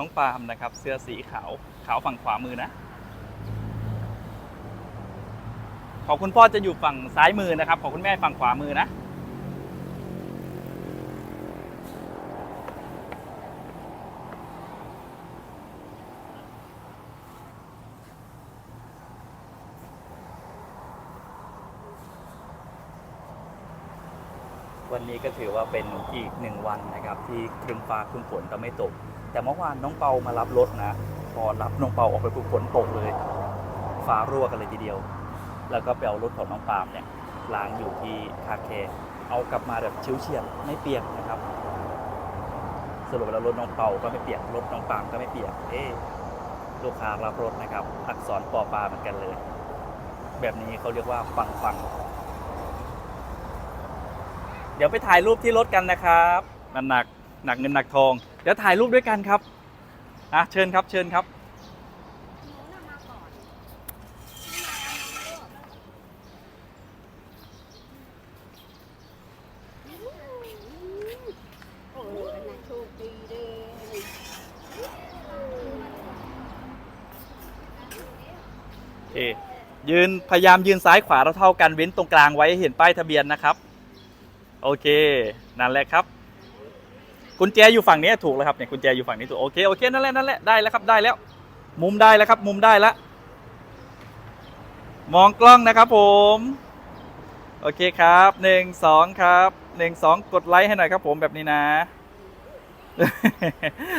น้องปาล์มนะครับ เสื้อสีขาวขาวฝั่งขวามือนะ ของคุณพ่อจะอยู่ฝั่งซ้ายมือนะครับ ของคุณแม่ฝั่งขวามือนะ วันนี้ก็ถือว่าเป็นอีกหนึ่งวันนะครับ ที่ครึ้มฟ้าครึ้มฝนแต่ไม่ตก แต่เมื่อวานน้องเปามารับรถนะ พอรับน้องเปาออกไปปุ๊บฝนตกเลย ฟ้ารั่วกันเลยทีเดียว แล้วก็ไปเอารถของน้องปาล์มเนี่ยล้างอยู่ที่คาแครเอากลับมาแบบชิวเฉียดไม่เปียกนะครับ สรุปแล้วรถน้องเปาก็ไม่เปียกรถน้องปาล์มก็ไม่เปียก เอ๊ลูกค้ารับรถนะครับ อักษรปอปลาเหมือนกันเลย แบบนี้เขาเรียกว่าฟังฟังเดี๋ยวไปถ่ายรูปที่รถกันนะครับ มันหนัก หนักเงินหนักทอง เดี๋ยวถ่ายรูปด้วยกันครับอะเชิญครับเชิญครับ โอ้ยอันนั้นโชคดีเด้อโอเคยืนพยายามยืนซ้ายขวาเราเท่ากันเว้นตรงกลางไว้ให้เห็นป้ายทะเบียนนะครับ โอเค นั่นแหละครับ กุญแจอยู่ฝั่งนี้ถูกแล้วครับเนี่ยกุญแจอยู่ฝั่งนี้ถูกโอเคโอเคนั่นแหละนั่นแหละได้แล้วครับได้แล้ว มุมได้แล้วครับ มุมได้แล้วมองกล้องนะครับผม โอเคครับหนึ่งสองครับหนึ่งสองกดไลค์ให้หน่อยครับผมแบบนี้นะ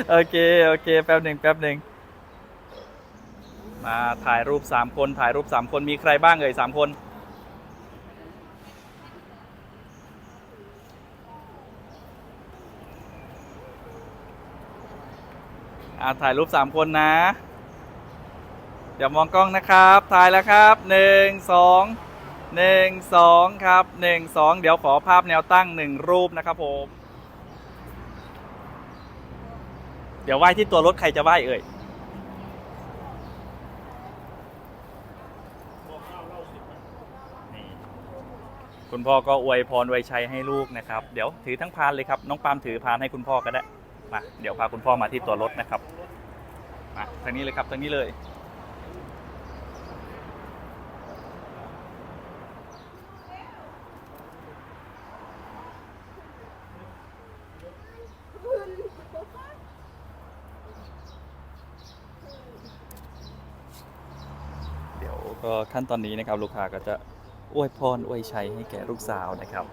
โอเคโอเคแป๊บหนึ่งแป๊บหนึ่งมาถ่ายรูป3คนถ่ายรูป3คนมีใครบ้างเอ่ย3คน อ่าถ่ายรูป3คนนะเดี๋ยวมองกล้องนะครับ ถ่ายแล้วครับ1 2 1 2ครับ1 2เดี๋ยวขอภาพแนวตั้ง1รูปนะครับผม เดี๋ยวไหว้ที่ตัวรถใครจะไหว้เอ่ยคุณพ่อก็อวยพรอวยชัยให้ลูกนะครับ เดี๋ยวถือทั้งพานเลยครับ น้องปามถือพานให้คุณพ่อก็ได้ มาเดี๋ยวพาคุณพ่อมาที่ตัวรถนะครับมาทางนี้เลยครับทางนี้เลย เดี๋ยวก็ขั้นตอนนี้นะครับลูกค้าก็จะอวยพรอวยชัยให้แก่ลูกสาวนะครับ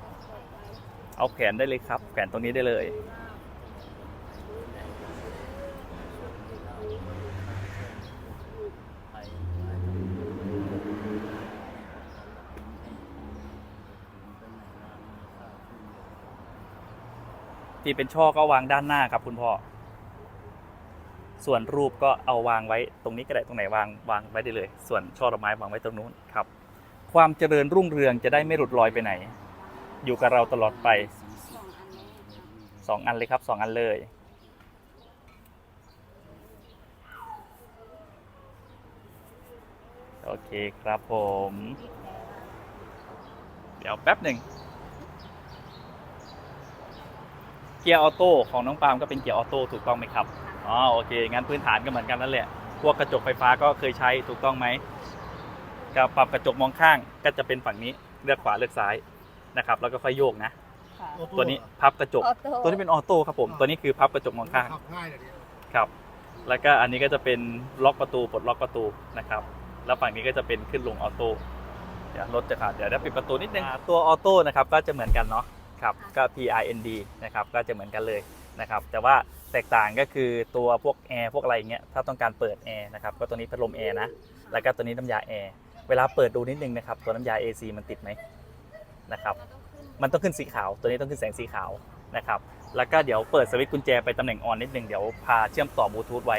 เอาแขนได้เลยครับ แขนตรงนี้ได้เลย ที่เป็นช่อก็วางด้านหน้าครับคุณพ่อ ส่วนรูปก็เอาวางไว้ตรงนี้ก็ได้ตรงไหนวางวางไว้ได้เลย ส่วนช่อดอกไม้วางไว้ตรงนู้นครับ ความเจริญรุ่งเรืองจะได้ไม่หลุดลอยไปไหน อยู่กับเราตลอดไปสองอันเลยครับสองอันเลยโอเคครับผม เดี๋ยวแป๊บหนึ่ง เกียร์ออโต้ของน้องปาล์มก็เป็นเกียร์ออโต้ถูกต้องไหมครับอ๋อโอเคงั้นพื้นฐานก็เหมือนกันนั่นแหละพวกกระจกไฟฟ้าก็เคยใช้ถูกต้องไหมกับปรับกระจกมองข้างก็จะเป็นฝั่งนี้เลือกขวาเลือกซ้ายนะครับ แล้วก็ค่อยโยกนะ ค่ะ ตัวนี้พับกระจกออโต้ตัวนี้เป็นออโต้ครับผม ตัวนี้คือพับกระจกมองข้างขับง่ายเลยดิครับ แล้วก็อันนี้ก็จะเป็นล็อกประตูปลดล็อกประตูนะครับ แล้วฝั่งนี้ก็จะเป็นขึ้นลงออโต้เดี๋ยวรถจะขาดเดี๋ยวได้ปิดประตูนิดนึงอ่าตัวออโต้นะครับก็จะเหมือนกันเนาะ ครับก็ P I N D นะครับก็จะเหมือนกันเลยนะครับแต่ว่าแตกต่างก็คือตัวพวกแอร์พวกอะไรอย่างเงี้ยถ้าต้องการเปิดแอร์นะครับก็ตัวนี้พัดลมแอร์นะแล้วก็ตัวนี้น้ำยาแอร์เวลาเปิดดูนิดนึงนะครับตัวน้ำยา AC มันติดไหมนะครับมันต้องขึ้นสีขาว ตัวนี้ต้องขึ้นแสงสีขาวนะครับแล้วก็เดี๋ยวเปิดสวิตช์กุญแจไปตำแหน่งออนนิดนึงเดี๋ยวพาเชื่อมต่อบลูทูธไว้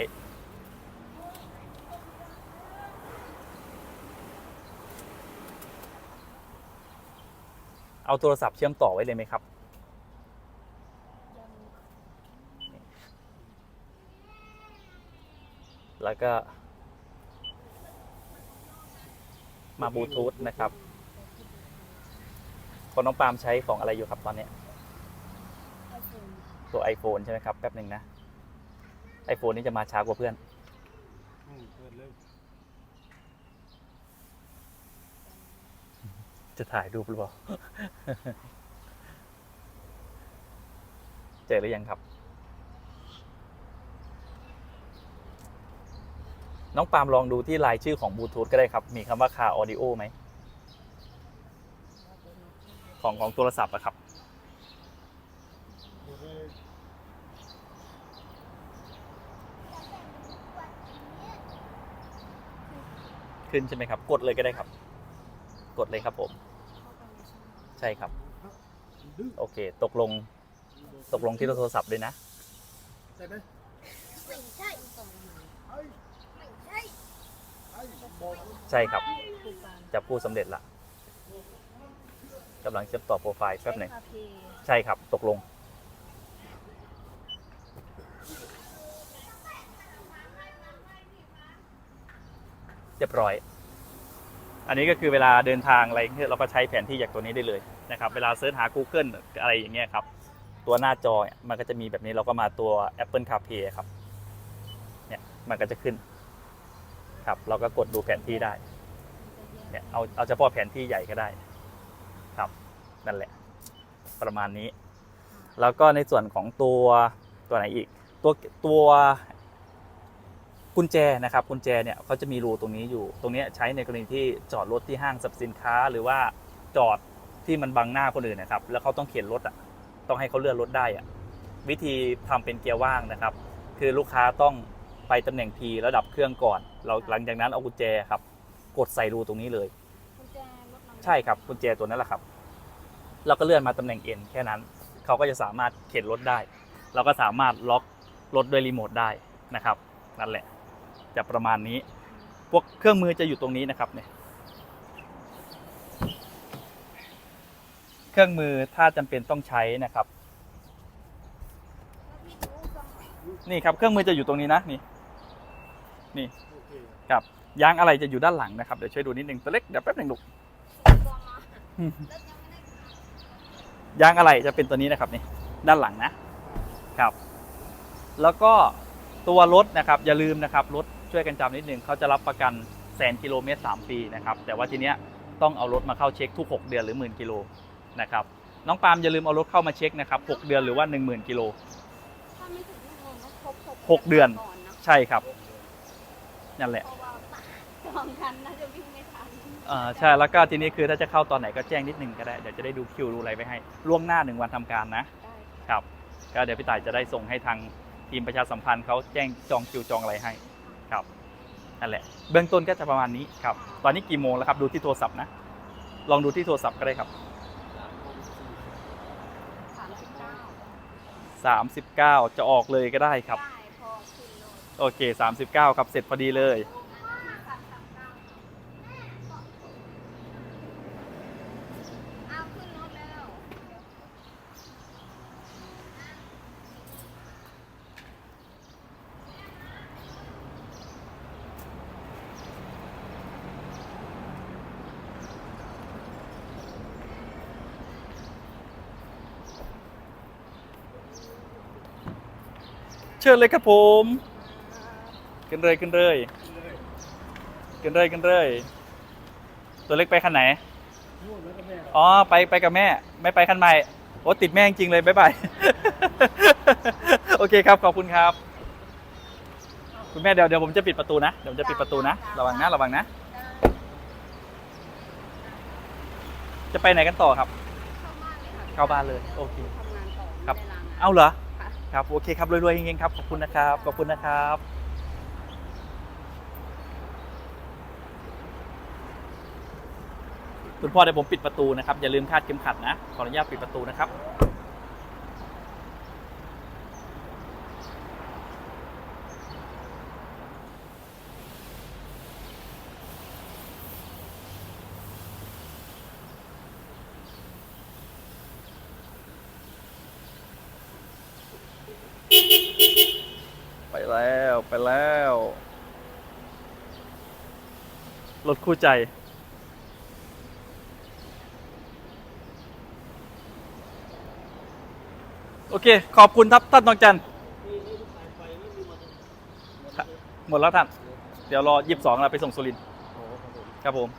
เอาโทรศัพท์เชื่อมต่อไว้เลยไหมครับ แล้วก็ มาบลูทูธนะครับคนน้องปาล์มใช้ของอะไรอยู่ครับตอนเนี้ยไอโฟนตัว iPhone ใช่ไหมครับ แป๊บหนึ่งนะ iPhone นี่จะมาช้ากว่าเพื่อน อืมเปิดเลย จะถ่ายรูปหรือเปล่า เจอหรือยังครับ น้องปาล์มลองดูที่รายชื่อของบลูทูธก็ได้ครับ มีคำว่าคาออดิโอไหม ของของโทรศัพท์อะครับ ขึ้นใช่ไหมครับ กดเลยก็ได้ครับ กดเลยครับผม ใช่ครับดื้อโอเค ตกลง ตกลงที่โทรศัพท์ด้วยนะ ใช่ไหมไม่ใช่ไอ้ไม่ใช่ไอ้บอกใช่ครับครูปานจับคู่สำเร็จละกำลังเชื่อมต่อโปรไฟล์แป๊บหนึ่งคาเฟ่ใช่ครับ ตกลง เรียบร้อย อันนี้ก็คือเวลาเดินทางอะไรเราก็ใช้แผนที่จากตัวนี้ได้เลยนะครับเวลาเสิร์ชหา Google อะไรอย่างเงี้ยครับตัวหน้าจอมันก็จะมีแบบนี้เราก็มาตัว Apple CarPlay ครับเนี่ยมันก็จะขึ้นครับเราก็กดดูแผนที่ได้เนี่ยเอาเอาเฉพาะแผนที่ใหญ่ก็ได้ครับนั่นแหละ ประมาณนี้ แล้วก็ในส่วนของตัวตัวไหนอีก ตัวตัว กุญแจนะครับกุญแจเนี่ยเขาจะมีรูตรงนี้อยู่ ตรงเนี้ยใช้ในกรณีที่จอดรถที่ห้างสรรพสินค้า หรือว่าจอดที่มันบังหน้าคนอื่นนะครับ แล้วเขาต้องเข็นรถอะต้องให้เขาเลื่อนรถได้อะวิธีทำเป็นเกียร์ว่างนะครับ คือลูกค้าต้องไปตำแหน่ง P แล้วดับเครื่องก่อน เราหลังจากนั้นเอากุญแจครับ กดใส่รูตรงนี้เลยกุญแจรถนำใช่ครับกุญแจตัวนั้นแหละครับเราก็เลื่อนมาตำแหน่ง N แค่นั้นเขาก็จะสามารถเข็นรถได้ เราก็สามารถล็อกรถด้วยรีโมทได้นะครับ นั่นแหละ จะประมาณนี้ พวกเครื่องมือจะอยู่ตรงนี้นะครับเนี่ยเครื่องมือถ้าจำเป็นต้องใช้นะครับ นี่ครับเครื่องมือจะอยู่ตรงนี้นะนี่นี่ครับยางอะไรจะอยู่ด้านหลังนะครับเดี๋ยวช่วยดูนิดนึงตัวเล็กเดี๋ยวแป๊บหนึงลูกตัวมาแล้วยังไม่ได้ยางอะไรจะเป็นตัวนี้นะครับนี่ด้านหลังนะครับ แล้วก็ตัวรถนะครับ อย่าลืมนะครับรถ ช่วยกันจำนิดนึงเขาจะรับประกันแสนกิโลเมตร 3 ปีนะครับ แต่ว่าทีเนี้ยต้องเอารถมาเข้าเช็คทุก 6 เดือนหรือหมื่นกิโลนะครับ น้องปาล์มอย่าลืมเอารถเข้ามาเช็คนะครับ6เดือนหรือว่า 1 0,000กิโลถ้าไม่ถึงชั่วโมงก็ครบหกเดือนก่อนนะใช่ครับนั่นแหละเพราะว่าสองคันน่าจะวิ่งไม่ทันอ่าใช่แล้วก็ทีนี้คือถ้าจะเข้าตอนไหนก็แจ้งนิดนึงก็ได้เดี๋ยวจะได้ดูคิวดูอะไรไปให้ล่วงหน้าหนึ่งวันทำการนะได้ครับก็เดี๋ยวพี่ต่ายจะได้ส่งให้ทางทีมประชาสัมพันธ์เขาแจ้งจองคิวจองอะไรให้ ครับนั่นแหละเบื้องต้นก็จะประมาณนี้ครับ ตอนนี้กี่โมงแล้วครับ ดูที่โทรศัพท์นะ ลองดูที่โทรศัพท์ก็ได้ครับสามสิบเก้า39 จะออกเลยก็ได้ครับ ได้พอขึ้นรถโอเค 39 ครับ เสร็จพอดีเลย เอาขึ้นรถแล้ว เชิญเลยครับผมขึ้นเลยขึ้นเลยขึ้นเลยขึ้นเลยตัวเล็กไปคันไหนอ๋อไปไปกับแม่ ไม่ไปคันใหม่โอ้ติดแม่จริงเลยบ๊ายบายโอเคครับขอบคุณครับ คุณแม่เดี๋ยวเดี๋ยวผมจะปิดประตูนะเดี๋ยวผมจะปิดประตูนะระวังนะระวังนะ จะไปไหนกันต่อครับ เข้าบ้านเลยโอเคครับ เอาเหรอ ครับโอเคครับรวยๆเฮงๆครับขอบคุณนะครับขอบคุณนะครับคุณพ่อเดี๋ยวผมปิดประตูนะครับอย่าลืมคาดเข็มขัดนะขออนุญาตปิดประตูนะครับ แล้วไปแล้วรถคู่ใจ โอเค ขอบคุณครับท่านทองจันทร์หมดแล้วท่าน เดี๋ยวรอยีิบสองเราไปส่งสุรินทร์ครับผม